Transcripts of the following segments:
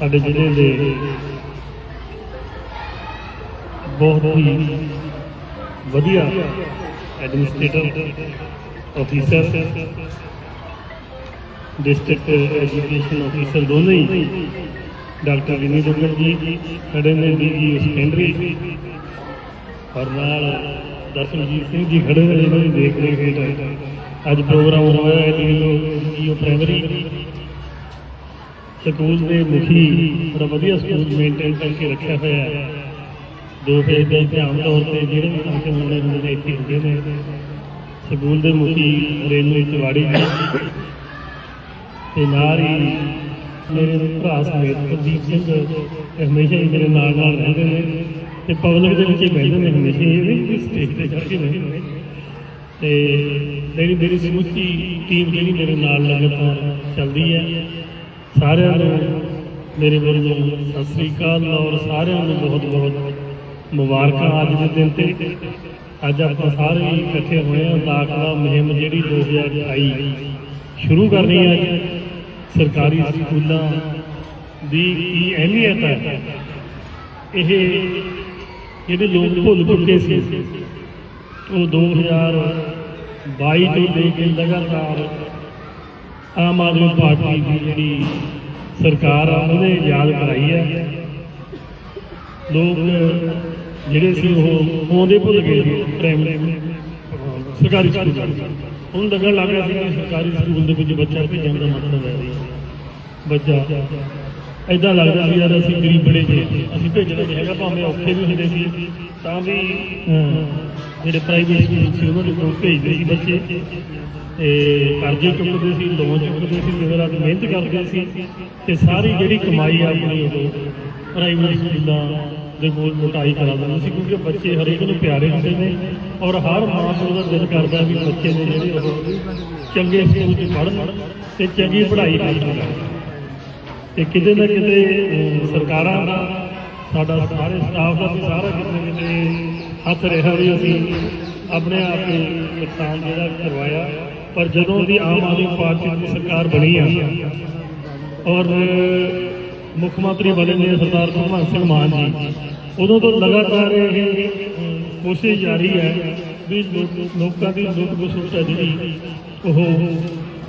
ਸਾਡੇ ਜ਼ਿਲ੍ਹੇ ਦੇ ਬਹੁਤ ਹੀ ਵਧੀਆ administrator officer district education officer ਦੋਨੇ ਹੀ ਡਾਕਟਰ ਵਿਨੀ ਦੁੱਗਲ ਜੀ ਖੜੇ ਨੇ ਡੀਜੀ ਸੈਕੰਡਰੀ ਔਰ ਨਾਲ ਦਰਸ਼ਨਜੀਤ ਸਿੰਘ ਜੀ ਖੜੇ ਨੇ ਇਹਨਾਂ ਦੀ ਦੇਖ ਰੇਖ ਹੇਠ ਅੱਜ ਪ੍ਰੋਗਰਾਮ ਹੋਇਆ ਹੈ ਡੀਓ ਪ੍ਰਾਇਮਰੀ ਸਕੂਲ ਦੇ ਮੁਖੀ ਬੜਾ ਵਧੀਆ ਸਕੂਲ ਮੇਨਟੇਨ ਕਰਕੇ ਰੱਖਿਆ ਹੋਇਆ ਹੈ। ਦੋ ਫੇਜ਼ ਦੇ ਧਿਆਨ ਤੌਰ ਤੇ ਜਿਹੜੇ ਵੀ ਫੰਕਸ਼ਨ ਹੁੰਦੇ ਹੁੰਦੇ ਨੇ, ਇੱਥੇ ਹੁੰਦੇ ਨੇ। ਸਕੂਲ ਦੇ ਮੁਖੀ ਰੇਨੂ ਤਿਵਾੜੀ ਜੀ ਤੇ ਨਾਲ ਹੀ ਮੇਰੇ ਭਰਾ ਸਮੇਤ ਪ੍ਰਦੀਪ ਸਿੰਘ ਹਮੇਸ਼ਾ ਹੀ ਮੇਰੇ ਨਾਲ ਨਾਲ ਰਹਿੰਦੇ ਨੇ। ਤੇ ਪਬਲਿਕ ਦੇ ਵਿੱਚ ਹੀ ਬਹਿੰਦੇ ਨੇ, ਹਮੇਸ਼ਾ ਹੀ ਇਹ ਵੀ ਸਟੇਜ ਤੇ ਚੜ੍ਹ ਕੇ ਨਹੀਂ ਤੇ ਮੇਰੀ ਮੇਰੀ ਸਮੁੱਚੀ ਟੀਮ ਜਿਹੜੀ ਮੇਰੇ ਨਾਲ ਲਗਾਤਾਰ ਚੱਲਦੀ ਹੈ। ਸਾਰਿਆਂ ਨੂੰ ਮੇਰੇ ਵੱਲੋਂ ਸਤਿ ਸ੍ਰੀ ਅਕਾਲ ਔਰ ਸਾਰਿਆਂ ਨੂੰ ਬਹੁਤ ਬਹੁਤ ਮੁਬਾਰਕਾਂ ਅੱਜ ਦੇ ਦਿਨ ਤੇ। ਅੱਜ ਆਪਾਂ ਸਾਰੇ ਹੀ ਇਕੱਠੇ ਹੋਏ ਹਾਂ ਦਾਖਲਾ ਮੁਹਿੰਮ ਜਿਹੜੀ 2028 ਸ਼ੁਰੂ ਕਰਨੀ ਹੈ ਅੱਜ। ਸਰਕਾਰੀ ਸਕੂਲਾਂ ਦੀ ਕੀ ਅਹਿਮੀਅਤ ਹੈ? ਇਹ ਜਿਹੜੇ ਲੋਕ ਭੁੱਲ ਚੁੱਕੇ ਸੀ? ਉਹ 2022 ਤੋਂ ਲੈ ਕੇ ਲਗਾਤਾਰ ਆਮ ਆਦਮੀ ਪਾਰਟੀ ਦੀ ਜਿਹੜੀ ਸਰਕਾਰ ਆ, ਉਹਨੇ ਯਾਦ ਕਰਾਈ ਹੈ ਲੋਕ ਜਿਹੜੇ ਸੀ ਉਹ ਆਉਂਦੇ ਭੁੱਲ ਗਏ ਸੀ ਪ੍ਰਾਇਮਰੀ ਸਰਕਾਰੀ ਸਕੂਲ ਹੁਣ ਲੱਗਣ ਲੱਗ ਰਿਹਾ ਸੀ ਕਿ ਸਰਕਾਰੀ ਸਕੂਲ ਦੇ ਵਿੱਚ ਬੱਚਾ ਭੇਜਣ ਦਾ ਮਤਲਬ ਹੈ ਬੱਚਾ ਐਦਾਂ ਲੱਗਦਾ ਸੀ ਯਾਰ ਅਸੀਂ ਗਰੀਬ ਬੜੇ ਜੇ ਅਸੀਂ ਭੇਜਣਾ ਨਹੀਂ ਹੈਗਾ ਭਾਵੇਂ ਔਖੇ ਵੀ ਹੁੰਦੇ ਸੀ ਤਾਂ ਵੀ ਜਿਹੜੇ ਪ੍ਰਾਈਵੇਟ ਸਕੂਲ ਸੀ ਉਹਨਾਂ ਦੇ ਕੋਲ ਭੇਜਦੇ ਸੀ ਬੱਚੇ। ਤੇ ਕਰਜ਼ੇ ਚੁੱਕਦੇ ਸੀ ਲੋਨ ਚੁੱਕਦੇ ਸੀ ਦਿਨ ਰਾਤ ਮਿਹਨਤ ਕਰਦੇ ਸੀ। ਤੇ ਸਾਰੀ ਜਿਹੜੀ ਕਮਾਈ ਆਪਣੀ ਉਹ ਪ੍ਰਾਈਵੇਟ ਸਕੂਲਾਂ ਦੇ ਕੋਲ ਮੋਟਾਈ ਕਰਾ ਦਿੰਦੇ ਸੀ ਕਿਉਂਕਿ ਬੱਚੇ ਹਰੇਕ ਨੂੰ ਪਿਆਰੇ ਹੁੰਦੇ ਨੇ। ਔਰ ਹਰ ਮਾਂ ਪਿਓ ਦਾ ਦਿਲ ਕਰਦਾ ਵੀ ਬੱਚੇ ਨੇ ਜਿਹੜੇ ਉਹ ਚੰਗੇ ਸਕੂਲ 'ਚ ਪੜ੍ਹਨ ਤੇ ਚੰਗੀ ਪੜ੍ਹਾਈ ਕਰਨ ਤੇ ਕਿਤੇ ਨਾ ਕਿਤੇ ਸਰਕਾਰਾਂ ਦਾ, ਸਾਡਾ ਸਾਰੇ ਸਟਾਫ ਦਾ ਵੀ ਸਾਰਾ ਕਿਤੇ ਨਾ ਕਿਤੇ ਹੱਥ ਰਿਹਾ ਵੀ ਅਸੀਂ ਆਪਣੇ ਆਪ ਨੂੰ ਨੁਕਸਾਨ ਜਿਹੜਾ ਕਰਵਾਇਆ। ਪਰ ਜਦੋਂ ਦੀ ਆਮ ਆਦਮੀ ਪਾਰਟੀ ਦੀ ਸਰਕਾਰ ਬਣੀ ਆ ਔਰ ਮੁੱਖ ਮੰਤਰੀ ਬਣੇ ਨੇ ਸਰਦਾਰ ਭਗਵੰਤ ਸਿੰਘ ਮਾਨ ਜੀ, ਉਦੋਂ ਤੋਂ ਲਗਾਤਾਰ ਇਹ ਕੋਸ਼ਿਸ਼ ਜਾਰੀ ਹੈ ਵੀ ਲੋਕਾਂ ਦੀ ਲੁੱਟ ਖਸੁੱਟ ਹੈ ਜਿਹੜੀ, ਉਹ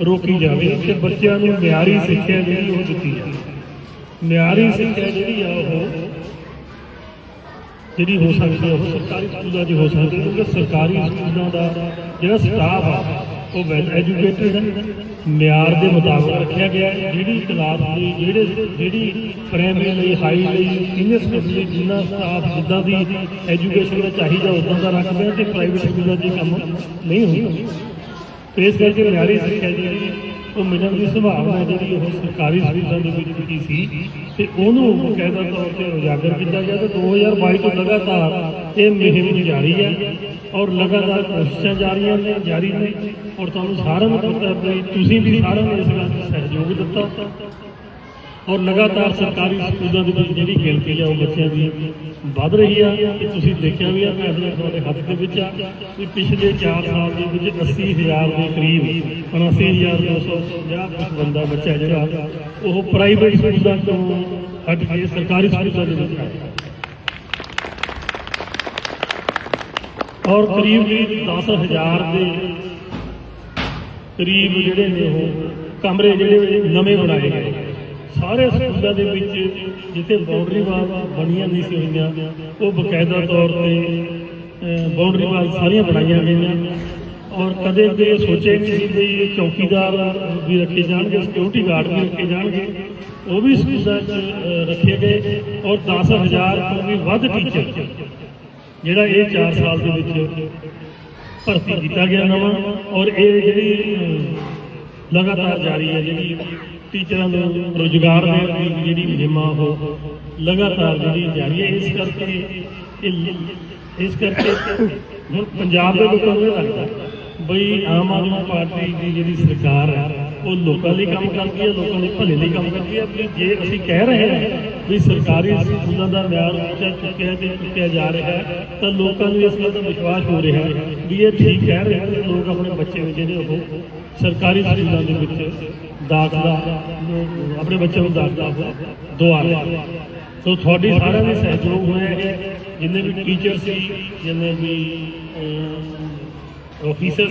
ਰੋਕੀ ਜਾਵੇ ਤੇ ਬੱਚਿਆਂ ਨੂੰ ਮਿਆਰੀ ਸਿੱਖਿਆ ਜਿਹੜੀ ਉਹ ਦਿੱਤੀ ਜਾਵੇ। ਮਿਆਰੀ ਸਿੱਖਿਆ ਜਿਹੜੀ ਆ ਉਹ ਜਿਹੜੀ ਹੋ ਸਕਦੀ ਹੈ ਉਹ ਸਰਕਾਰੀ ਸਕੂਲਾਂ 'ਚ ਹੋ ਸਕਦੀ ਹੈ ਕਿਉਂਕਿ ਸਰਕਾਰੀ ਸਕੂਲਾਂ ਦਾ ਜਿਹੜਾ ਸਟਾਫ ਆ, ਉਹ ਵੈਲ ਐਜੂਕੇਟਡ ਹੈ ਮਿਆਰ ਦੇ ਮੁਤਾਬਕ ਰੱਖਿਆ ਗਿਆ ਜਿਹੜੀ ਕਲਾਸ ਦੀ, ਜਿਹੜੇ, ਜਿਹੜੀ ਪ੍ਰਾਇਮਰੀ ਲਈ ਹਾਈ ਲਈ ਸੀਨੀਅਰ ਸਕੂਲ ਲਈ ਜਿੰਨਾ ਸਟਾਫ ਜਿੱਦਾਂ ਦੀ ਐਜੂਕੇਸ਼ਨ ਦਾ ਚਾਹੀਦਾ, ਉਦਾਂ ਦਾ ਰੱਖਦੇ ਆ ਤੇ ਪ੍ਰਾਈਵੇਟ ਸਕੂਲਾਂ 'ਚ ਕੰਮ ਨਹੀਂ ਹੁੰਦਾ। ਇਸ ਕਰਕੇ ਮਿਆਰੀ ਸਿੱਖਿਆ ਜਿਹੜੀ ਉਹ ਮਿਲਣ ਦੀ ਸੰਭਾਵਨਾ ਜਿਹੜੀ ਉਹ ਸਰਕਾਰੀ ਸਕੂਲਾਂ ਦੇ ਵਿੱਚ ਕੀ ਸੀ ਤੇ ਉਹਨੂੰ ਬਕਾਇਦਾ ਤੌਰ ਤੇ ਉਜਾਗਰ ਕੀਤਾ ਗਿਆ ਤੇ 2022 ਤੋਂ ਲਗਾਤਾਰ ਇਹ ਮੁਹਿੰਮ ਜਾਰੀ ਹੈ ਔਰ ਲਗਾਤਾਰ ਕੋਸ਼ਿਸ਼ਾਂ ਜਾਰੀਆਂ ਨੇ ਜਾਰੀ ਨੇ ਔਰ ਤੁਹਾਨੂੰ ਸਾਰਿਆਂ ਨੂੰ ਪਤਾ ਹੈ ਤੁਸੀਂ ਵੀ ਸਾਰਿਆਂ ਨੇ ਇਸ ਗੱਲ 'ਚ ਸਹਿਯੋਗ ਦਿੱਤਾ। ਔਰ ਲਗਾਤਾਰ ਸਰਕਾਰੀ ਸਕੂਲਾਂ ਦੇ ਵਿੱਚ ਜਿਹੜੀ ਗਿਣਤੀ ਆ ਉਹ ਬੱਚਿਆਂ ਦੀ, ਵੱਧ ਰਹੀ ਆ, ਇਹ ਤੁਸੀਂ ਦੇਖਿਆ ਵੀ ਆ ਫੈਸਲਾ ਤੁਹਾਡੇ ਹੱਥ ਦੇ ਵਿੱਚ ਆ ਕਿ ਪਿਛਲੇ 4 ਸਾਲ ਦੇ ਵਿੱਚ 80000 ਦੇ ਕਰੀਬ 79250 ਕੁਝ ਬੰਦਾ ਬੱਚਾ ਜਿਹੜਾ, ਉਹ ਪ੍ਰਾਈਵੇਟ ਸਕੂਲਾਂ ਤੋਂ ਹਟ ਕੇ ਸਰਕਾਰੀ ਸਕੂਲਾਂ ਦੇ ਵਿੱਚ ਆਇਆ ਔਰ ਕਰੀਬ ਕਰੀਬ 10000 ਦੇ ਕਰੀਬ ਜਿਹੜੇ ਨੇ ਉਹ ਕਮਰੇ ਜਿਹੜੇ ਨਵੇਂ ਬਣਾਏ ਗਏ। ਸਾਰੇ ਸਕੂਲਾਂ ਦੇ ਵਿੱਚ ਜਿੱਥੇ ਬਾਉਂਡਰੀ ਵਾਲ ਬਣੀਆਂ ਨਹੀਂ ਸੀ ਹੋਈਆਂ, ਉਹ ਬਕਾਇਦਾ ਤੌਰ ਤੇ ਬਾਉਂਡਰੀ ਵਾਲ ਸਾਰੀਆਂ ਬਣਾਈਆਂ ਗਈਆਂ। ਔਰ ਕਦੇ ਵੀ ਇਹ ਸੋਚੇ ਨਹੀਂ ਵੀ ਚੌਕੀਦਾਰ ਵੀ ਰੱਖੇ ਜਾਣਗੇ ਸਿਕਿਉਰਿਟੀ ਗਾਰਡ ਵੀ ਰੱਖੇ ਜਾਣਗੇ। ਉਹ ਵੀ ਸਕੂਲਾਂ 'ਚ ਰੱਖੇ ਗਏ ਔਰ 10000 ਤੋਂ ਵੀ ਵੱਧ ਟੀਚਰ ਜਿਹੜਾ ਇਹ 4 ਸਾਲ ਦੇ ਵਿੱਚ ਭਰਤੀ ਕੀਤਾ ਗਿਆ ਨਵਾਂ। ਔਰ ਇਹ ਜਿਹੜੀ ਲਗਾਤਾਰ ਜਾਰੀ ਹੈ, ਜਿਹੜੀ ਟੀਚਰਾਂ ਨੂੰ ਰੋਜ਼ਗਾਰ ਦੇਣ ਦੀ ਜਿਹੜੀ ਮੁਹਿੰਮਾਂ ਉਹ ਲਗਾਤਾਰ ਜਿਹੜੀ ਜਾਰੀ ਹੈ, ਇਸ ਕਰਕੇ ਇਸ ਕਰਕੇ ਹੁਣ ਪੰਜਾਬ ਦੇ ਲੋਕਾਂ ਨੂੰ ਲੱਗਦਾ ਬਈ ਆਮ ਆਦਮੀ ਪਾਰਟੀ ਦੀ ਜਿਹੜੀ ਸਰਕਾਰ ਹੈ, ਉਹ ਲੋਕਾਂ ਲਈ ਕੰਮ ਕਰਦੀ ਹੈ, ਲੋਕਾਂ ਦੇ ਭਲੇ ਲਈ ਕੰਮ ਕਰਦੀ ਹੈ। ਵੀ ਜੇ ਅਸੀਂ ਕਹਿ ਰਹੇ ਹਾਂ ਵੀ ਸਰਕਾਰੀ ਸਕੂਲਾਂ ਦਾ ਮਿਆਰ ਉੱਚਾ ਚੁੱਕਿਆ ਤੇ ਚੁੱਕਿਆ ਜਾ ਰਿਹਾ ਹੈ, ਤਾਂ ਲੋਕਾਂ ਨੂੰ ਇਸ ਗੱਲ ਦਾ ਵਿਸ਼ਵਾਸ ਹੋ ਰਿਹਾ ਹੈ ਵੀ ਇਹ ਠੀਕ ਕਹਿ ਰਹੇ ਹਨ ਲੋਕ ਆਪਣੇ ਬੱਚੇ ਨੂੰ ਜਿਹੜੇ ਉਹ ਸਰਕਾਰੀ ਸਕੂਲਾਂ ਦੇ ਵਿੱਚ ਦਾਖਲਾ ਆਪਣੇ ਬੱਚਿਆਂ ਨੂੰ ਦਾਖਲਾ ਉਹ ਦਵਾ ਰਹੇ ਸੋ ਤੁਹਾਡੀ ਸਾਰਿਆਂ ਦੇ ਸਹਿਯੋਗ ਹੋਇਆ ਹੈ, ਜਿੰਨੇ ਵੀ ਟੀਚਰ ਸੀ, ਜਿੰਨੇ ਵੀ ਆਫੀਸਰ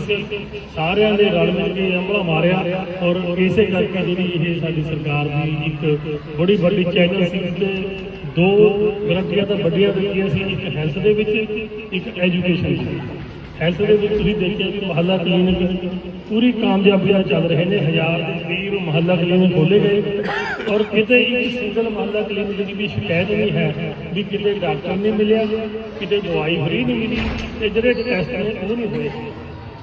ਸਾਰਿਆਂ ਦੇ ਰਲ ਮਿਲ ਕੇ ਹਮਲਾ ਮਾਰਿਆ ਔਰ ਇਸੇ ਕਰਕੇ ਜਿਹੜੀ ਇਹ ਸਾਡੀ ਸਰਕਾਰ ਦੀ ਇੱਕ ਬੜੀ ਵੱਡੀ ਚੈਨਲ ਸੀ ਤੇ ਦੋ ਗਰੰਟੀਆਂ ਤਾਂ ਵੱਡੀਆਂ ਦਿੱਤੀਆਂ ਸੀ, ਇੱਕ ਹੈਲਥ ਦੇ ਵਿੱਚ, ਇੱਕ ਐਜੂਕੇਸ਼ਨ ਹੈਲਥ ਦੇ ਵਿੱਚ ਤੁਸੀਂ ਦੇਖਿਆ ਕਿ ਮਹੱਲਾ ਕਲੀਨਿਕ ਪੂਰੀ ਕਾਮਯਾਬੀ ਨਾਲ ਚੱਲ ਰਹੇ ਨੇ। ਹਜ਼ਾਰ ਦੇ ਕਰੀਬ ਮਹੱਲਾ ਕਲੀਨਿਕ ਖੋਲੇ ਗਏ ਔਰ ਕਿਤੇ ਇੱਕ ਸਿੰਗਲ ਮਹੱਲਾ ਕਲੀਨਿਕ ਦੀ ਵੀ ਸ਼ਿਕਾਇਤ ਨਹੀਂ ਹੈ ਵੀ ਕਿਤੇ ਡਾਕਟਰ ਨਹੀਂ ਮਿਲਿਆ, ਕਿਤੇ ਦਵਾਈ ਫਰੀ ਨਹੀਂ ਮਿਲੀ ਤੇ ਜਿਹੜੇ ਟੈਸਟ ਨੇ ਉਹ ਨਹੀਂ ਹੋਏ।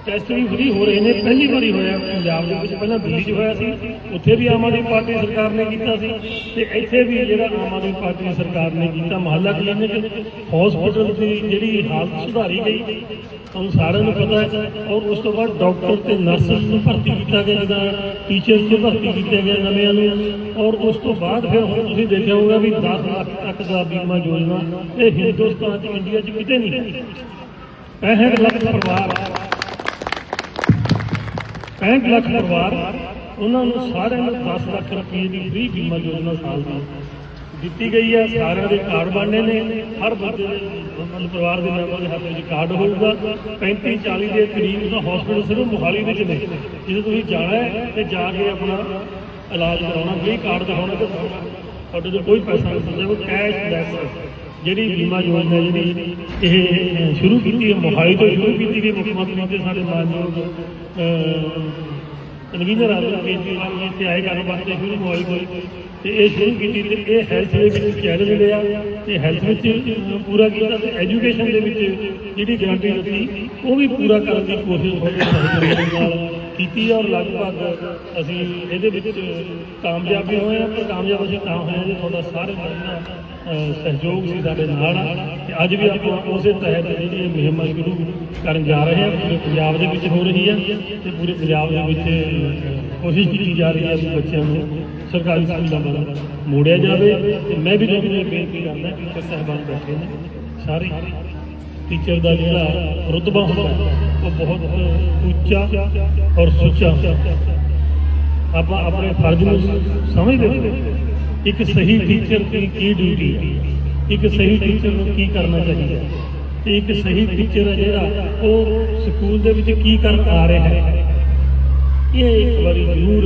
ਟੈਸਟ ਵੀ ਫ੍ਰੀ ਹੋ ਰਹੇ ਨੇ, ਪਹਿਲੀ ਵਾਰੀ ਹੋਇਆ ਪੰਜਾਬ ਦੇ ਵਿੱਚ, ਪਹਿਲਾਂ ਦਿੱਲੀ 'ਚ ਹੋਇਆ ਸੀ, ਉੱਥੇ ਵੀ ਆਮ ਆਦਮੀ ਪਾਰਟੀ ਸਰਕਾਰ ਨੇ ਕੀਤਾ ਸੀ ਤੇ ਇੱਥੇ ਵੀ ਜਿਹੜਾ ਆਮ ਆਦਮੀ ਪਾਰਟੀ ਸਰਕਾਰ ਨੇ ਕੀਤਾ, ਮਹੱਲਾ ਕਲੀਨਿਕ ਹਸਪੀਟਲ ਦੀ ਜਿਹੜੀ ਹਾਲਤ ਸੁਧਾਰੀ ਗਈ, ਤੁਹਾਨੂੰ ਸਾਰਿਆਂ ਨੂੰ ਪਤਾ ਹੈ, ਔਰ ਉਸ ਤੋਂ ਬਾਅਦ ਡਾਕਟਰ ਤੇ ਨਰਸ ਨੂੰ ਭਰਤੀ ਕੀਤਾ ਗਿਆ ਜਿਹਦਾ ਟੀਚਰ ਨੂੰ ਭਰਤੀ ਕੀਤਾ ਗਿਆ ਨਵਿਆਂ ਨੂੰ, ਔਰ ਉਸ ਤੋਂ ਬਾਅਦ ਫਿਰ ਹੁਣ ਤੁਸੀਂ ਦੇਖਿਆ ਹੋਊਗਾ ਵੀ 10 ਲੱਖ ਤੱਕ ਦਾ ਬੀਮਾ ਯੋਜਨਾ ਇਹ ਹਿੰਦੁਸਤਾਨ 'ਚ ਇੰਡੀਆ 'ਚ ਕਿਤੇ ਨਹੀਂ 65 ਲੱਖ ਪਰਿਵਾਰ। 65 ਲੱਖ ਪਰਿਵਾਰ ਉਹਨਾਂ ਨੂੰ ਸਾਰਿਆਂ ਨੂੰ 10 ਲੱਖ ਰੁਪਏ ਦੀ ਫ੍ਰੀ ਬੀਮਾ ਯੋਜਨਾ ਸਾਲ ਦੀ ਦਿੱਤੀ ਗਈ ਹੈ। ਸਾਰਿਆਂ ਦੇ ਕਾਰਡ ਬਣਨੇ ਨੇ। ਹਰ ਬੰਦੇ ਦੇ ਮਤਲਬ ਪਰਿਵਾਰ ਦੇ ਮੈਂਬਰ ਦੇ ਹੱਥ ਵਿੱਚ ਕਾਰਡ ਹੋਊਗਾ। 35 40 ਦੇ ਕਰੀਬ ਦਾ ਹਸਪੀਟਲ ਸਿਰਫ ਮੋਹਾਲੀ ਵਿੱਚ ਨੇ। ਜਦੋਂ ਤੁਸੀਂ ਜਾਣਾ ਹੈ ਤੇ ਜਾ ਕੇ ਆਪਣਾ ਇਲਾਜ ਕਰਾਉਣਾ। ਫ੍ਰੀ ਕਾਰਡ ਦਿਖਾਉਣਾ ਤੇ ਤੁਹਾਡੇ ਤੋਂ ਕੋਈ ਪੈਸਾ ਨਹੀਂ। ਦਿੰਦੇ ਉਹ ਕੈਸ਼ ਲੈਸ ਜਿਹੜੀ ਬੀਮਾ ਯੋਜਨਾ ਜਿਹੜੀ, ਇਹ ਸ਼ੁਰੂ ਕੀਤੀ ਹੈ, ਮੋਹਾਲੀ ਤੋਂ ਸ਼ੁਰੂ ਕੀਤੀ ਗਈ, ਮੁੱਖ ਮੰਤਰੀ ਤੇ ਸਾਡੇ ਮਾਨਯੋਗ ਕਨਵੀਨਰ ਆ ਕੇਜਰੀਵਾਲ ਜੀ ਇੱਥੇ ਆਏ ਕਰਨ ਵਾਸਤੇ ਸ਼ੁਰੂ ਮੋਹਾਲੀ ਤੋਂ। ਤੇ ਇਹ ਸ਼ੁਰੂ ਕੀਤੀ ਤੇ ਇਹ ਹੈਲਥ ਦੇ ਵਿੱਚ ਚੈਲੰਜ ਲਿਆ, ਤੇ ਹੈਲਥ ਵਿੱਚ ਪੂਰਾ ਕੀਤਾ ਤੇ ਐਜੂਕੇਸ਼ਨ ਦੇ ਵਿੱਚ ਜਿਹੜੀ ਗਾਰੰਟੀ ਦਿੱਤੀ, ਉਹ ਵੀ ਪੂਰਾ ਕਰਨ ਦੀ ਕੋਸ਼ਿਸ਼ ਹੋਵੇ ਸਹਿਯੋਗ ਨਾਲ ਕੀਤੀ ਔਰ ਲਗਭਗ ਅਸੀਂ ਇਹਦੇ ਵਿੱਚ ਕਾਮਯਾਬ ਵੀ ਹੋਏ ਹਾਂ ਪਰ ਕਾਮਯਾਬ ਅਸੀਂ ਤਾਂ ਹੋਏ ਜੇ ਤੁਹਾਡਾ ਸਾਰੇ ਦਾ ਸਹਿਯੋਗ ਸੀ ਸਾਡੇ ਨਾਲ। ਤੇ ਅੱਜ ਵੀ ਆਪਾਂ ਉਸੇ ਤਹਿਤ ਜਿਹੜੀ ਇਹ ਮੁਹਿੰਮ ਸ਼ੁਰੂ ਕਰਨ ਜਾ ਰਹੇ ਹਾਂ, ਪੂਰੇ ਪੰਜਾਬ ਦੇ ਵਿੱਚ ਹੋ ਰਹੀ ਹੈ ਤੇ ਪੂਰੇ ਪੰਜਾਬ ਦੇ ਵਿੱਚ ਕੋਸ਼ਿਸ਼ ਕੀਤੀ ਜਾ ਰਹੀ ਹੈ ਵੀ ਬੱਚਿਆਂ ਨੂੰ ਸਰਕਾਰੀ ਸਕੂਲਾਂ ਵੱਲ ਮੋੜਿਆ ਜਾਵੇ। ਤੇ ਮੈਂ ਵੀ ਤੁਹਾਨੂੰ ਇਹ ਬੇਨਤੀ ਕਰਦਾ ਟੀਚਰ ਸਾਹਿਬਾਨ ਬੈਠੇ ਨੇ, ਸਾਰੇ ਟੀਚਰ ਦਾ ਜਿਹੜਾ ਰੁਤਬਾ ਹੁੰਦਾ ਉਹ ਬਹੁਤ ਉੱਚਾ ਔਰ ਸੁੱਚਾ ਆਪਾਂ ਆਪਣੇ ਫਰਜ਼ ਨੂੰ ਸਮਝਦੇ ਹਾਂ। ਇੱਕ ਸਹੀ ਟੀਚਰ ਦੀ ਕੀ ਡਿਊਟੀ ਹੈ ਇੱਕ ਸਹੀ ਟੀਚਰ ਨੂੰ ਕੀ ਕਰਨਾ ਚਾਹੀਦਾ? ਹੈ ਤੇ ਇੱਕ ਸਹੀ ਟੀਚਰ ਹੈ ਜਿਹੜਾ ਉਹ ਸਕੂਲ ਦੇ ਵਿੱਚ ਕੀ ਕਰ ਆ ਰਿਹਾ ਹੈ? ਇਹ ਇੱਕ ਵਾਰੀ ਜ਼ਰੂਰ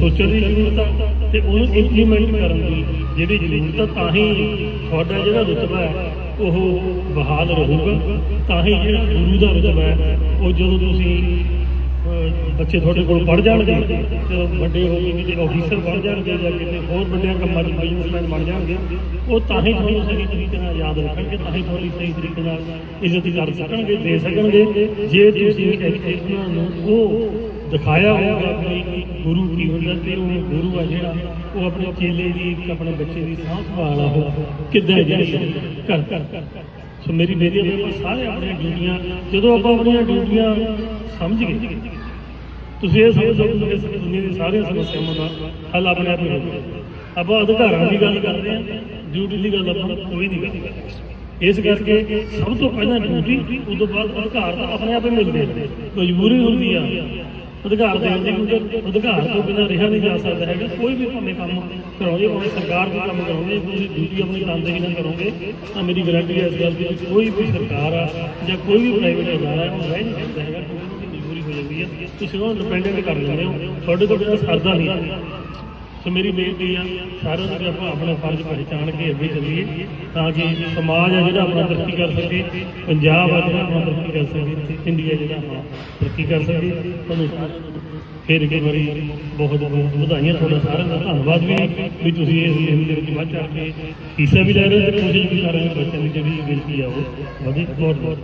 ਸੋਚਣ ਦੀ ਜ਼ਰੂਰਤ ਆ ਤੇ ਉਹਨੂੰ ਇੰਪਲੀਮੈਂਟ ਕਰਨ ਦੀ ਜਿਹੜੀ ਜ਼ਰੂਰਤ ਆ, ਤਾਂ ਹੀ ਤੁਹਾਡਾ ਜਿਹੜਾ ਰੁਤਬਾ ਹੈ, ਉਹ ਬਹਾਲ ਰਹੂਗਾ। ਤਾਂ ਹੀ ਜਿਹੜਾ ਗੁਰੂ ਦਾ ਰੁਤਬਾ ਹੈ, ਉਹ ਜਦੋਂ ਤੁਸੀਂ ਬੱਚੇ ਤੁਹਾਡੇ ਕੋਲ ਪੜ ਜਾਣਗੇ ਵੱਡੇ ਹੋ ਕੇ ਕਿਤੇ ਆਫੀਸਰ ਬਣ ਜਾਣਗੇ ਜਾਂ ਕਿਤੇ ਹੋਰ ਵੱਡਿਆਂ ਕੰਮਾਂ 'ਚ ਬਿਜ਼ਨਸਮੈਨ ਬਣ ਜਾਣਗੇ, ਉਹ ਤਾਂ ਹੀ ਤੁਹਾਨੂੰ ਸਹੀ ਤਰੀਕੇ ਨਾਲ ਯਾਦ ਰੱਖਣਗੇ, ਤਾਂ ਹੀ ਤੁਹਾਡੀ ਸਹੀ ਤਰੀਕੇ ਨਾਲ ਇੱਜ਼ਤ ਕਰ ਸਕਣਗੇ, ਦੇ ਸਕਣਗੇ। ਜੇ ਤੁਸੀਂ ਇੱਥੇ ਉਹਨਾਂ ਨੂੰ ਉਹ ਦਿਖਾਇਆ ਹੋਊਗਾ ਵੀ ਗੁਰੂ ਕੀ ਹੁੰਦਾ ਤੇ ਉਹ ਗੁਰੂ ਆ ਜਿਹੜਾ, ਉਹ ਆਪਣੇ ਚੇਲੇ ਦੀ ਆਪਣੇ ਬੱਚੇ ਦੀ ਸਾਂਭ ਸੰਭਾਲ ਆ, ਉਹ ਕਿੱਦਾਂ ਜਿਹੜੇ ਕਰ ਸੋ ਮੇਰੀ ਬੇਨਤੀ ਹੈ ਸਾਰੇ ਆਪਣੀਆਂ ਡਿਊਟੀਆਂ, ਜਦੋਂ ਆਪਾਂ ਆਪਣੀਆਂ ਡਿਊਟੀਆਂ ਸਮਝ ਗਏ ਤੁਸੀਂ ਇਹ ਸਮਝੋ ਕਿ ਇਸ ਦੁਨੀਆ ਦੀ ਸਾਰੀਆਂ ਸਮੱਸਿਆਵਾਂ ਦਾ ਹੱਲ ਆਪਣੇ ਆਪ ਹੀ ਹੋ ਆਪਾਂ ਅਧਿਕਾਰਾਂ ਦੀ ਗੱਲ ਕਰਦੇ ਹਾਂ ਡਿਊਟੀ ਦੀ ਗੱਲ ਆਪਾਂ ਕੋਈ ਨਹੀਂ ਕਰਦੇ ਇਸ ਕਰਕੇ ਸਭ ਤੋਂ ਪਹਿਲਾਂ ਡਿਊਟੀ ਉਦੋਂ ਬਾਅਦ ਅਧਿਕਾਰ ਤਾਂ ਆਪਣੇ ਆਪ ਹੀ ਮਿਲਦੇ ਨੇ ਮਜਬੂਰੀ ਹੁੰਦੀ ਆ ਅਧਿਕਾਰ ਦੇਣ ਦੀ, ਕਿਉਂਕਿ ਅਧਿਕਾਰ ਤੋਂ ਬਿਨਾਂ ਰਿਹਾ ਨਹੀਂ ਜਾ ਸਕਦਾ ਹੈਗਾ। ਕੋਈ ਵੀ ਭਾਵੇਂ ਕੰਮ ਕਰਾਉਂਦੇ, ਭਾਵੇਂ ਸਰਕਾਰ ਦਾ ਕੰਮ ਕਰਾਉਂਦੇ ਤੁਸੀਂ ਡਿਊਟੀ ਆਪਣੀ ਤਨਦੇਹੀ ਨਾਲ ਕਰੋਗੇ ਤਾਂ ਮੇਰੀ ਗਾਰੰਟੀ ਹੈ ਇਸ ਗੱਲ ਦੀ ਕੋਈ ਵੀ ਸਰਕਾਰ ਆ ਜਾਂ ਕੋਈ ਵੀ ਪ੍ਰਾਈਵੇਟ ਅਦਾਰਾ ਉਹ ਰਹਿ ਨਹੀਂ ਸਕਦਾ ਹੈਗਾ। ਹੋ ਜਾਂਦੀ ਹੈ। ਤੁਸੀਂ ਉਹ ਡਿਪੈਂਡੈਂਟ ਕਰ ਲੈਂਦੇ ਹੋ। ਤੁਹਾਡੇ ਤੋਂ ਬਿਨਾਂ ਸਰਦਾ ਨਹੀਂ ਸੋ ਮੇਰੀ ਬੇਨਤੀ ਆ, ਸਾਰਿਆਂ ਨੂੰ ਵੀ ਆਪਾਂ ਆਪਣਾ ਫਰਜ਼ ਪਹਿਚਾਣ ਕੇ ਅੱਗੇ ਚੱਲੀਏ ਤਾਂ ਕਿ ਸਮਾਜ ਆ ਜਿਹੜਾ ਆਪਣਾ ਤਰੱਕੀ ਕਰ ਸਕੇ, ਪੰਜਾਬ ਆ ਜਿਹੜਾ ਆਪਣਾ ਤਰੱਕੀ ਕਰ ਸਕੇ ਤੇ ਇੰਡੀਆ ਜਿਹੜਾ ਆਪਣਾ ਤਰੱਕੀ ਕਰ ਸਕੇ। ਤੁਹਾਨੂੰ ਫਿਰ ਇੱਕ ਵਾਰੀ ਬਹੁਤ ਬਹੁਤ ਵਧਾਈਆਂ ਤੁਹਾਡਾ ਸਾਰਿਆਂ ਦਾ। ਧੰਨਵਾਦ ਵੀ ਵੀ ਤੁਸੀਂ ਇਸ ਮੁਹਿੰਮ ਦੇ ਵਿੱਚ ਵੱਧ ਚੜ ਕੇ ਹਿੱਸਾ ਵੀ ਲੈ ਰਹੇ ਹੋ ਤੇ ਕੋਸ਼ਿਸ਼ ਵੀ ਕਰ ਰਹੇ ਹੋ, ਬੱਚਿਆਂ ਦੀ ਜਿਹੜੀ ਗਿਣਤੀ ਆ ਉਹ ਵਧੇ। ਬਹੁਤ ਬਹੁਤ।